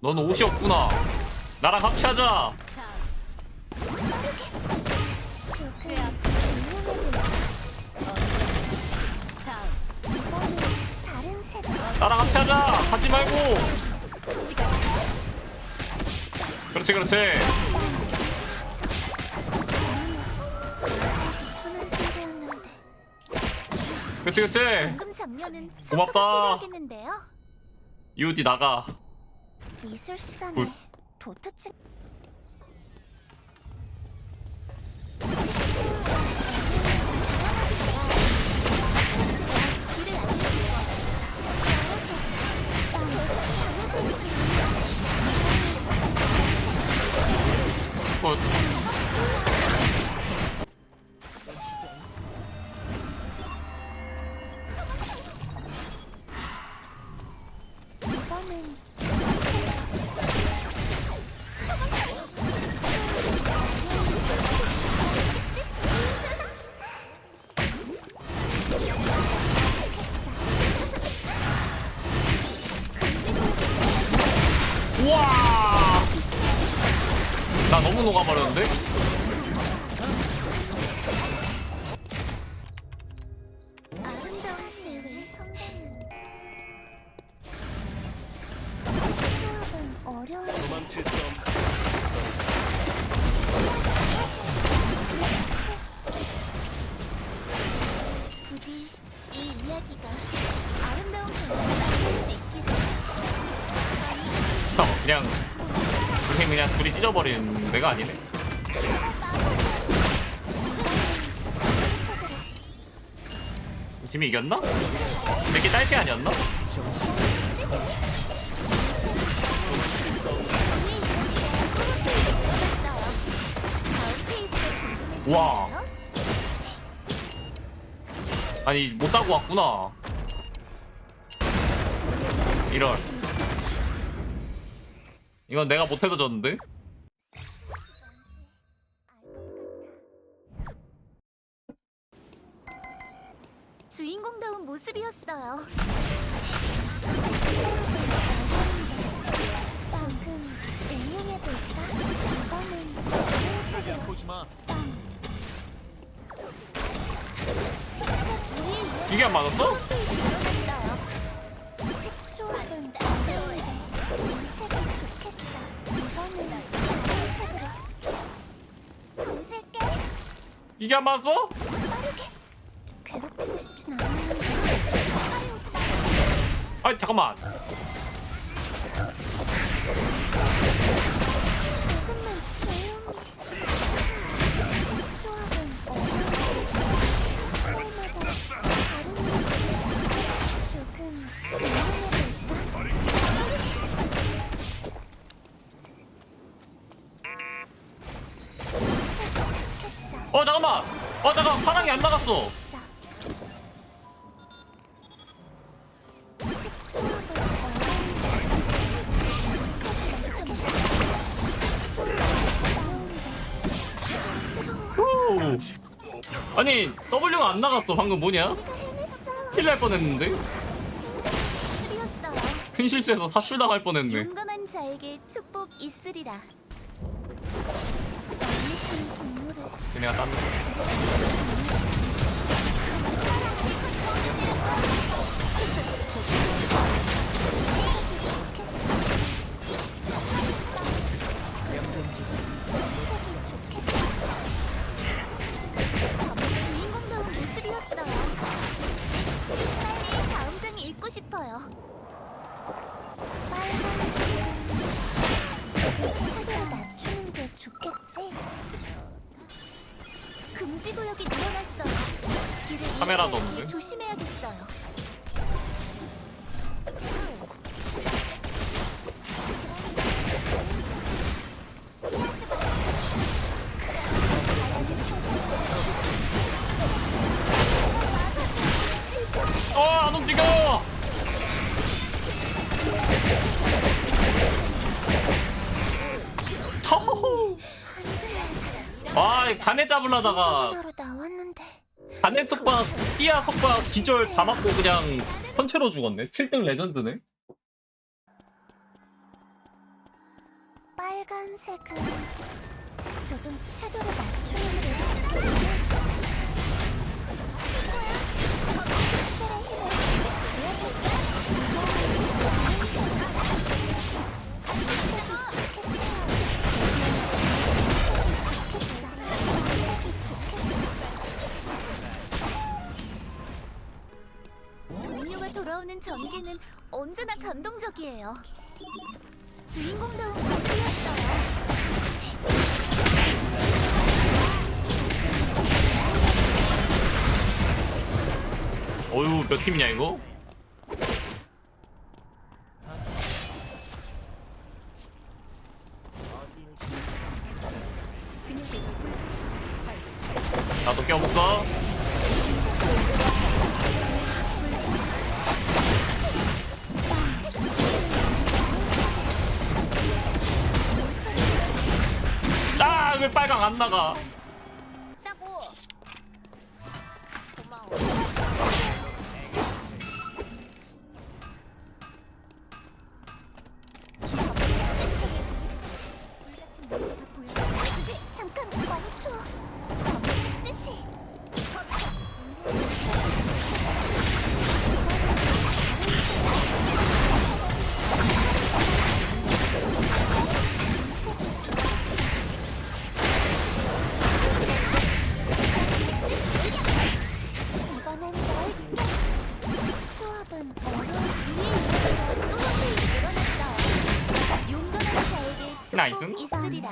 넌 옷이 없구나. 나랑 합체하자. 세대 나랑 합체하자. 하지 말고. 그렇지 그렇지. 방금 장면은 고맙다. 이웃이 나가. 미술 시간에 굿. 도트책 굿. 형 그냥 그냥 그냥 둘이 찢어버리는 내가 아니네. 이 팀이 이겼나? 이렇게 딸피 아니었나? 와. 아니 못 따고 왔구나. 이런. 이건 내가 못해서 졌는데? 주인공다운 모습이었어요. 조금 응용해볼까? 이거는 보지 마. 이게 안 맞았어? 이게 안 맞았어? 아니 잠깐만. 어. 어 잠깐만. 어 잠깐 파랑이 안 나갔어. 아니 W가 안 나갔어. 방금 뭐냐? 킬날 뻔했는데. 큰 실수해서 사출 당할 뻔했네. 용감한 자에게 축복 있으리라. 동물을 걔네가 땄네. 주인공다운 모습이었어요. 빨리 다음 장에 읽고 싶어요. 최대한 낮추는 게 좋겠지? 금지 구역이 늘어났어요. 길을 카메라도 않게 없는데? 조심해야겠어요. 터호호. 아 간에 잡으려다가 나왔는데 간에 속박 삐아 속박 기절 다 맞고 그냥 선체로 죽었네. 7등 레전드네. 빨간색은 조금 채도를 맞추는 게 돌아오는 전개는 언제나 감동적이에요. 주인공다운 모습이었어요. 어휴 몇 팀이냐 이거? 나도 껴볼까? 빨강 안 나가? 나이스. 있으리라.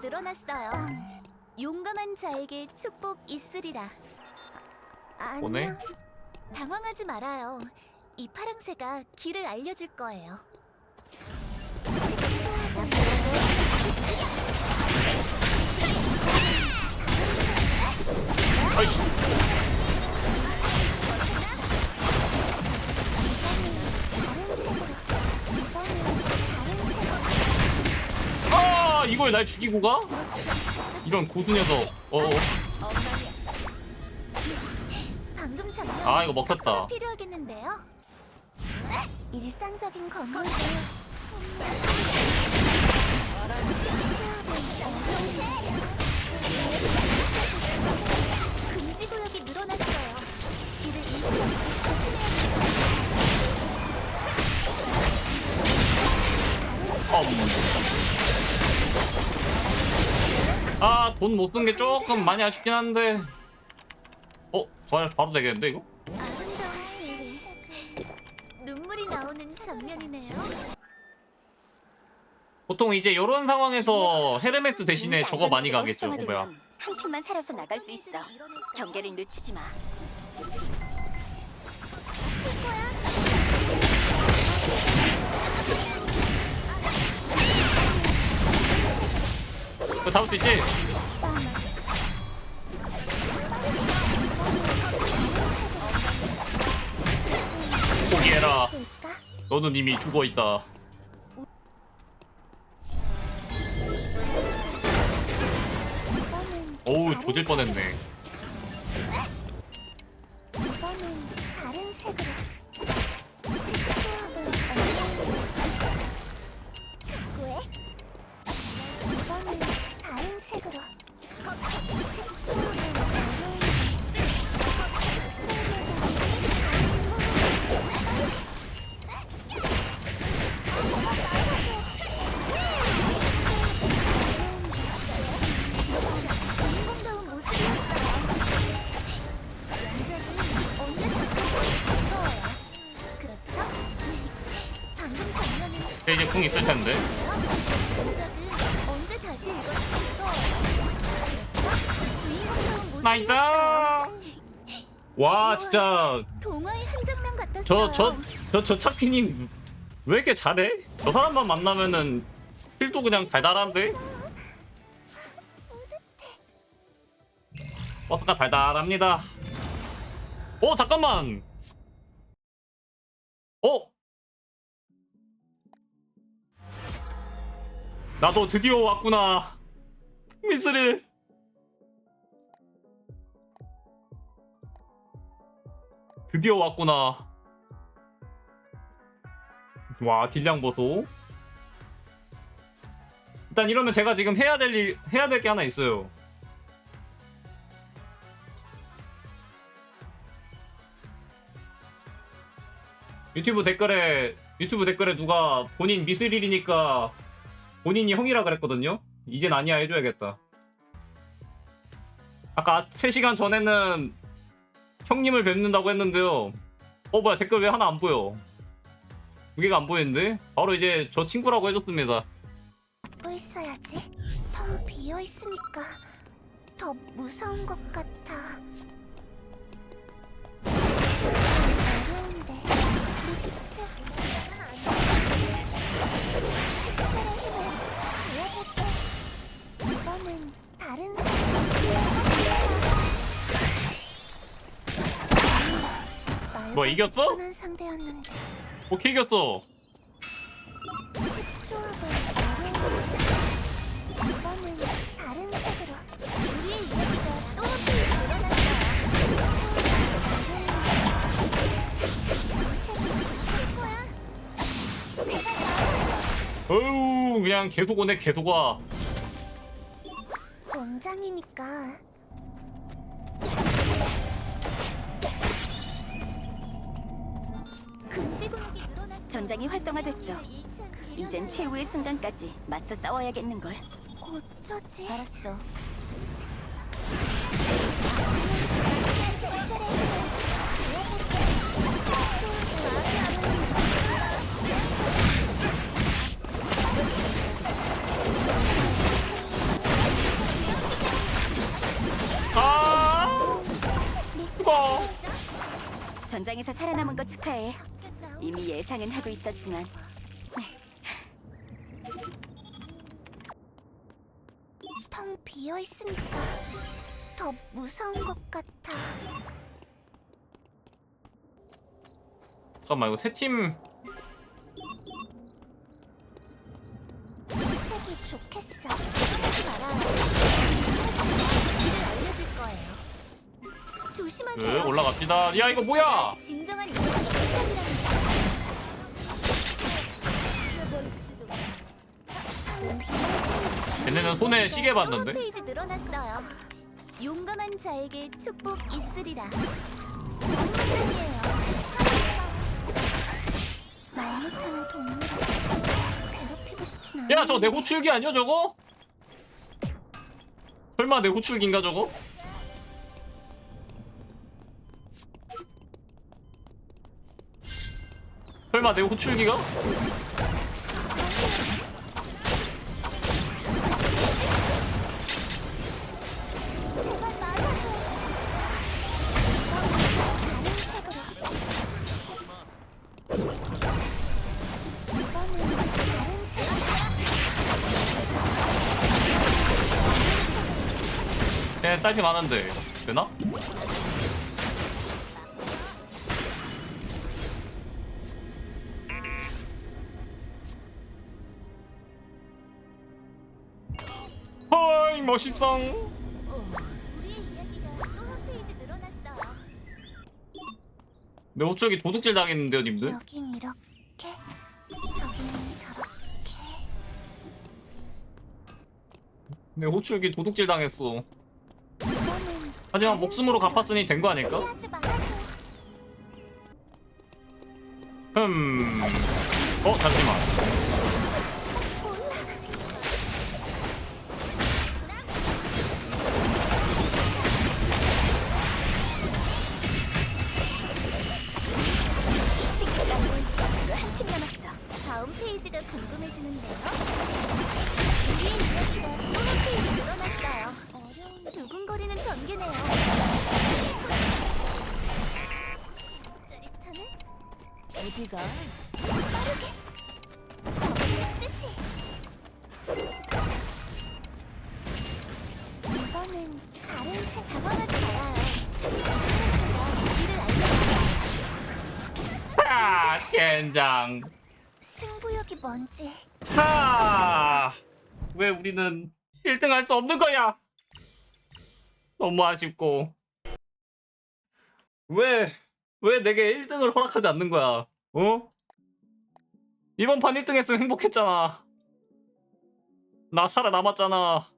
늘어났어요. 용감한 자에게 축복 있으리라. 오네? 당황하지 말아요. 이 파랑새가 길을 알려줄 거예요. 어이. 이걸 날 죽이고 가? 이런 고수 녀석 어 방금 장면 아, 이거 먹혔다. 필요하겠는데요. 일상적인 건물들. 금지 구역이 늘어났어요. 길을 잃지 않고 아 돈 못 쓴 게 조금 많이 아쉽긴 한데 어? 바로, 바로 되겠는데 이거? 아름다운 지리. 눈물이 나오는 장면이네요. 보통 이제 이런 상황에서 헤르메스 대신에 저거 많이 가겠죠 뭐야 한 팀만 살아서 나갈 수 있어. 경계를 늦추지 마. 이거 잡을 수 있지? 포기해라? 너는 이미 죽어있다 어우 조질 뻔했네 텐데 즐거워요. 그렇죠? 주인공다운 나이스. 와 진짜. 저저저저 차피님 왜 이렇게 잘해? 저 사람만 만나면은 필도 그냥 달달한데? 버스가 달달합니다. 어 잠깐만. 어? 나도 드디어 왔구나. 미스릴. 드디어 왔구나. 와 딜량 보소. 일단 이러면 제가 지금 해야 될 일, 해야 될 게 하나 있어요. 유튜브 댓글에 유튜브 댓글에 누가 본인 미스릴이니까 본인이 형이라 그랬거든요. 이젠 아니야 해줘야겠다. 아까 3시간 전에는 형님을 뵙는다고 했는데요. 어 뭐야 댓글 왜 하나 안 보여? 두 개가 안 보이는데? 바로 이제 저 친구라고 해줬습니다. 고 있어야지. 텅 비어 있으니까 더 무서운 것 같아. 뭐, 이겼어? 한 상대였는데 오케이 이겼어. 조합을 어려운데. 이번엔 다른 색으로. 우리의 이야기가 또 한번 일어났어요. 어우 그냥 계속 오네 계속 와. 공장이니까 금지 구역이 늘어났어. 전장이 활성화됐어. 이젠 최후의 순간까지 맞서 싸워야겠는걸. 어쩌지? 알았어. 아 죽어. 전장에서 살아남은 거 축하해. 이미 예상은 하고 있었지만 텅 비어 있으니까 더 무서운 것 같아. 잠깐만 이거 세 팀. 색이 좋겠어. 하지 말아요. 길을 알려줄 거예요. 조심하세요. 그 올라갑시다. 야 이거 뭐야? 진정한 걔네는 손에 시계 봤는데. 페이지 늘어났어요. 용감한 자에게 축복 있으리라. 좋은 문장이에요. 말 못하는 동물을 괴롭히고 싶진 않아. 야 저거 내 호출기 아니야 저거? 설마 내 호출기인가 저거? 설마 내 호출기가? 걔 딸피 많은데 되나? 헐 멋있어 내 호출기 도둑질 당했는데요 님들? 여긴 이렇게, 저긴 저렇게. 내 호출기 도둑질 당했어 하지만 목숨으로 갚았으니 된 거 아닐까? 하지 말아줘. 흠... 어 잠시만 궁금해지는데요. 우리의 이야기가 소모케이 늘어났어요. 어려운 두근거리는 전개네요. 짜릿하네. 어디가? 빠르게. 정해졌듯이. 이거는 다른 새 당황하지 말아요 아, 젠장. 승부욕이 뭔지 하! 왜 우리는 1등 할 수 없는 거야? 너무 아쉽고. 왜, 왜 내게 1등을 허락하지 않는 거야? 어? 이번 판 1등 했으면 행복했잖아. 나 살아남았잖아.